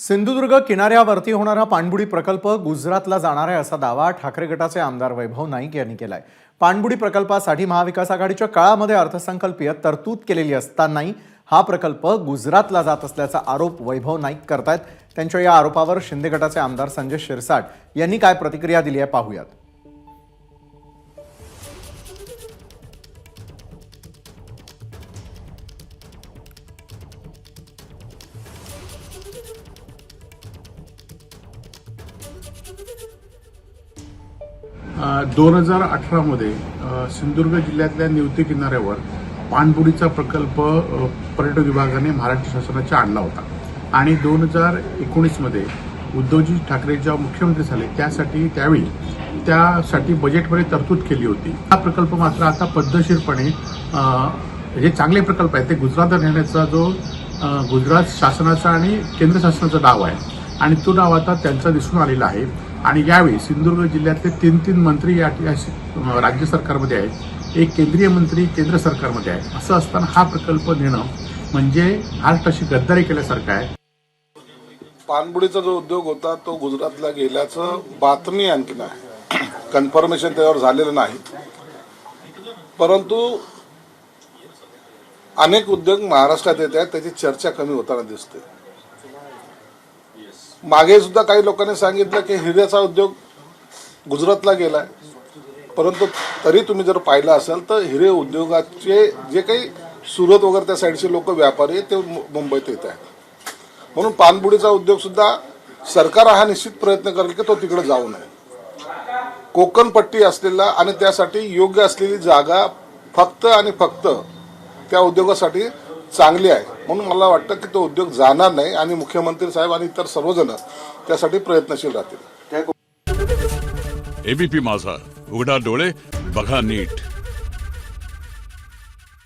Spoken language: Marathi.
सिंधुदुर्ग किनाऱ्यावरती होणारा पाणबुडी प्रकल्प गुजरातला जाणार आहे असा दावा ठाकरे गटाचे आमदार वैभव नाईक यांनी केलाय. पाणबुडी प्रकल्पासाठी महाविकास आघाडीच्या काळामध्ये अर्थसंकल्पीय तरतूद केलेली असतानाही हा प्रकल्प गुजरातला जात असल्याचा आरोप वैभव नाईक करतायत. त्यांच्या या आरोपावर शिंदे गटाचे आमदार संजय शिरसाट यांनी काय प्रतिक्रिया दिली आहे पाहूयात. दोन हजार अठरामध्ये सिंधुदुर्ग जिल्ह्यातल्या निवती किनाऱ्यावर पाणबुडीचा प्रकल्प पर्यटन विभागाने महाराष्ट्र शासनाच्या आणला होता. आणि दोन हजार एकोणीसमध्ये उद्धवजी ठाकरे जेव्हा मुख्यमंत्री झाले त्यासाठी त्यावेळी त्यासाठी बजेटमध्ये तरतूद केली होती. हा प्रकल्प मात्र आता पद्धतशीरपणे जे चांगले प्रकल्प आहेत. ते गुजरात नेण्याचा जो गुजरात शासनाचा आणि केंद्र शासनाचा डाव आहे. आणि तो नाव आता त्यांचा दिसून आलेला आहे. आणि यावेळी सिंधुदुर्ग जिल्ह्यातले तीन तीन मंत्री या राज्य सरकारमध्ये आहेत. एक केंद्रीय मंत्री केंद्र सरकारमध्ये आहे असं असताना हा प्रकल्प नेणं म्हणजे महाराष्ट्राशी गद्दारी केल्यासारखं आहे. पाणबुडीचा जो उद्योग होता तो गुजरातला गेल्याचं बातमी आणखी आहे. कन्फर्मेशन त्यावर झालेलं नाही. परंतु अनेक उद्योग महाराष्ट्रात येत आहेत त्याची चर्चा कमी होताना दिसते. मागे सुद्धा काही लोकांनी सांगितलं की हिऱ्याचा उद्योग गुजरातला गेला आहे परंतु तरी तुम्ही जर पाहिलं असाल तर हिरे उद्योगाचे जे काही सुरत वगैरे त्या साईडचे लोक व्यापारी आहेत, ते मुंबईत येत आहेत. म्हणून पानबुडीचा उद्योगसुद्धा सरकार हा निश्चित प्रयत्न करेल की तो तिकडे जाऊ नये. कोकण पट्टी असलेला आणि त्यासाठी योग्य असलेली जागा फक्त आणि फक्त त्या उद्योगासाठी चांगली आहे. म्हणून मला वाटतं की तो उद्योग जाणार नाही आणि मुख्यमंत्री साहेब आणि इतर सर्वजण त्यासाठी प्रयत्नशील राहतील. एबीपी माझा. उघडा डोळे बघा नीट.